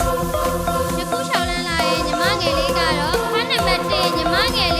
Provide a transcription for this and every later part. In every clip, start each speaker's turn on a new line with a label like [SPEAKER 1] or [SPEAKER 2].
[SPEAKER 1] ယခုလျှောက်လန်းလာရဲ့ညီမငယ်လေးကတော့ဖန်းနံပါတ်1ညီမငယ်လေး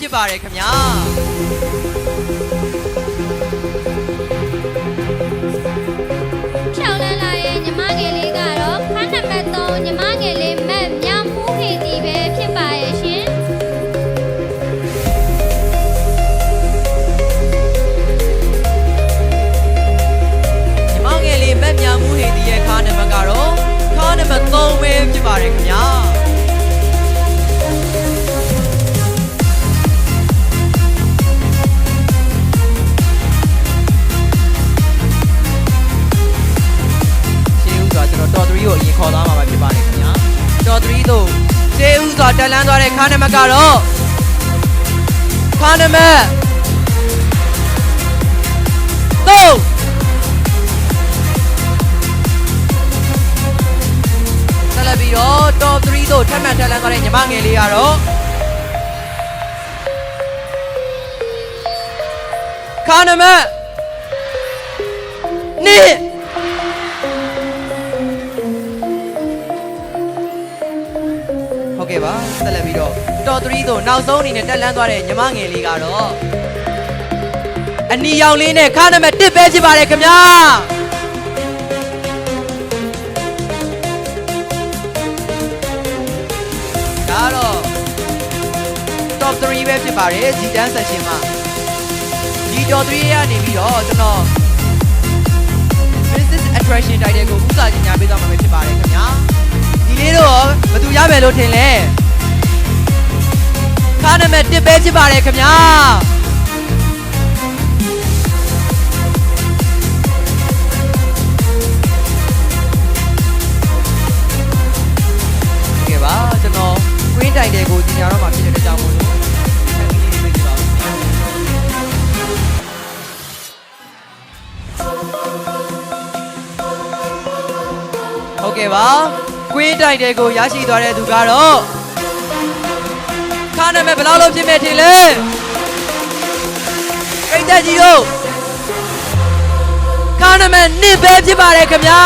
[SPEAKER 1] ဖြစ်ပါ
[SPEAKER 2] တယ်ခင်ဗျာ
[SPEAKER 1] တို့ရှေး
[SPEAKER 2] ဦးဆိုတာတက်လန်းသွားတဲ့ခါနံပါတ်ကတော့ခါနံပါတ်3ဆက်လက်ပြီးတော့တော်3တို့ထပ်မံတက်လန်းသွားတဲ့ညီမငယ်လေးကတော့ခါနံပါတ်2 ဆက်လက်ပြီးတော့တော်3သို့နောက်ဆုံးအနေနဲ့တက်လန်းသွားတဲ့ညီမငယ်လေးကတော့အနီရောင်လေးနဲ့ခါနံပါတ်1ပဲဖြစ်ပါတယ်ခင်ဗျာဒါတော့ top 3ပဲဖြစ်ပါတယ်ဂျီတန်းဆက်ရှင်မှာဒီ top 3ရနေပြီးတော့ကျွန်တော် business attraction title ကိုဥစားကြီးညာပေးသွားမှာပဲဖြစ်ပါတယ်ခင်ဗျာဒီလေးတော့ဘယ်သူရမယ်လို့ထင်လဲ ခါနံပါတ်1ပဲဖြစ်ပါတယ်ခင်ဗျာကဲပါကျွန်တော် queen title ကိုကြီးညာတော့မှာဖြစ်တဲ့ကြောင့်မို့လို့ခက်ကြီးလေးတွေပြပါဦးဟုတ်ကဲ့ပါ queen title ကိုရရှိသွားတဲ့သူကတော့ ခါနံပါတ်ဘယ်လောက်လို့ဖြစ်မဲ့ထင်လဲပိတ်သက်ကြီးတို့ခါနံပါတ်1ပဲဖြစ်ပါတယ်ခင်ဗျာ